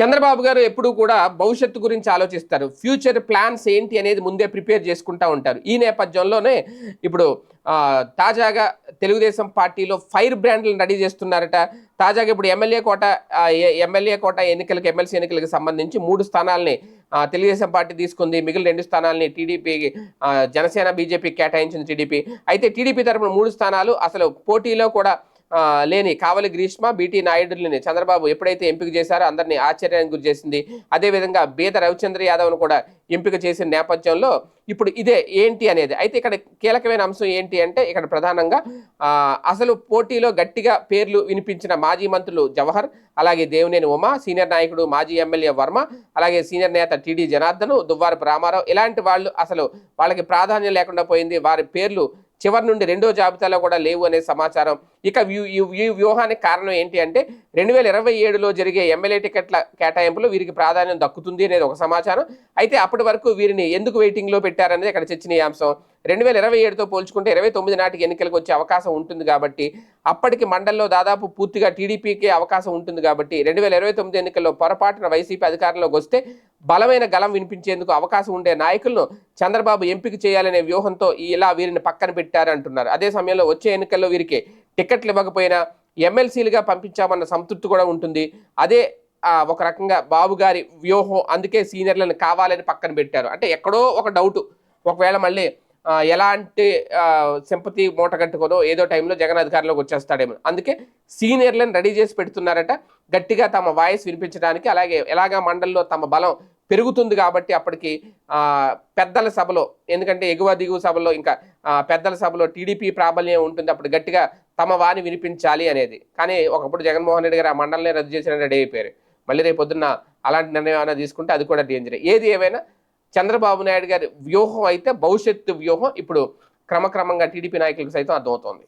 చంద్రబాబు గారు ఎప్పుడూ కూడా భవిష్యత్తు గురించి ఆలోచిస్తారు. ఫ్యూచర్ ప్లాన్స్ ఏంటి అనేది ముందే ప్రిపేర్ చేసుకుంటూ ఉంటారు. ఈ నేపథ్యంలోనే ఇప్పుడు తాజాగా తెలుగుదేశం పార్టీలో ఫైర్ బ్రాండ్లను రెడీ చేస్తున్నారట. తాజాగా ఇప్పుడు ఎమ్మెల్యే కోట ఎమ్మెల్యే కోట ఎన్నికలకు ఎమ్మెల్సీ ఎన్నికలకు సంబంధించి మూడు స్థానాల్ని తెలుగుదేశం పార్టీ తీసుకుంది. మిగిలిన రెండు స్థానాల్ని టీడీపీ జనసేన బీజేపీ కేటాయించింది టీడీపీ. అయితే టీడీపీ తరపున మూడు స్థానాలు అసలు పోటీలో కూడా లేని కావలి గ్రీష్మ బీటీ నాయుడులని చంద్రబాబు ఎప్పుడైతే ఎంపిక చేశారో అందరినీ ఆశ్చర్యానికి గురి చేసింది అదేవిధంగా బీద రవిచంద్ర యాదవ్ను కూడా ఎంపిక చేసిన నేపథ్యంలో ఇప్పుడు ఇదే ఏంటి అనేది. అయితే ఇక్కడ కీలకమైన అంశం ఏంటి అంటే ఇక్కడ ప్రధానంగా అసలు పోటీలో గట్టిగా పేర్లు వినిపించిన మాజీ మంత్రులు జవహర్ అలాగే దేవినేని ఉమా సీనియర్ నాయకుడు మాజీ ఎమ్మెల్యే వర్మ అలాగే సీనియర్ నేత టీడీ జనార్దన్ దువ్వారపు రామారావు ఇలాంటి వాళ్ళు అసలు వాళ్ళకి ప్రాధాన్యం లేకుండా పోయింది. వారి పేర్లు చివరి నుండి రెండో జాబితాలో కూడా లేవు అనే సమాచారం. ఇక వ్యూ- ఈ ఈ వ్యూహానికి కారణం ఏంటి అంటే రెండు వేల ఇరవై ఏడులో జరిగే ఎమ్మెల్యే టికెట్ల కేటాయింపులో వీరికి ప్రాధాన్యం దక్కుతుంది అనేది ఒక సమాచారం. అయితే అప్పటి వరకు వీరిని ఎందుకు వెయిటింగ్లో పెట్టారనేది ఇక్కడ చర్చనీయాంశం. రెండు వేల ఇరవై ఏడుతో పోల్చుకుంటే ఇరవై తొమ్మిది నాటికి ఎన్నికలకు వచ్చే అవకాశం ఉంటుంది కాబట్టి అప్పటికి మండల్లో దాదాపు పూర్తిగా టీడీపీకి అవకాశం ఉంటుంది కాబట్టి రెండు వేల ఇరవై తొమ్మిది ఎన్నికల్లో పొరపాటున వైసీపీ అధికారంలోకి వస్తే బలమైన గలం వినిపించేందుకు అవకాశం ఉండే నాయకులను చంద్రబాబు ఎంపిక చేయాలనే వ్యూహంతో ఇలా వీరిని పక్కన పెట్టారంటున్నారు. అదే సమయంలో వచ్చే ఎన్నికల్లో వీరికి టికెట్లు ఇవ్వకపోయినా ఎమ్మెల్సీలుగా పంపించామన్న సంతృప్తి కూడా ఉంటుంది. అదే ఒక రకంగా బాబు గారి వ్యూహం అందుకే సీనియర్లను కావాలని పక్కన పెట్టారు. అంటే ఎక్కడో ఒక డౌట్. ఒకవేళ మళ్ళీ ఎలాంటి సింపతి మూట కట్టుకోదో ఏదో టైంలో జగన్ అధికారంలోకి వచ్చేస్తాడేమో. అందుకే సీనియర్లను రెడీ చేసి పెడుతున్నారట. గట్టిగా తమ వాయిస్ వినిపించడానికి అలాగే ఎలాగా మండల్లో తమ బలం పెరుగుతుంది కాబట్టి అప్పటికి పెద్దల సభలో ఎందుకంటే ఎగువ దిగువ సభలో ఇంకా పెద్దల సభలో టీడీపీ ప్రాబల్యం ఉంటుంది. అప్పుడు గట్టిగా తమ వాణి వినిపించాలి అనేది. కానీ ఒకప్పుడు జగన్మోహన్ రెడ్డి గారు ఆ మండలిని రద్దు చేసిన రెడీ అయిపోయారు. మళ్ళీ రేపు పొద్దున్న అలాంటి నిర్ణయం ఏమైనా తీసుకుంటే అది కూడా డేంజర్ ఏది ఏమైనా చంద్రబాబు నాయుడు గారి వ్యూహం అయితే భవిష్యత్తు వ్యూహం ఇప్పుడు క్రమక్రమంగా టీడీపీ నాయకులకు సైతం అర్థమవుతోంది.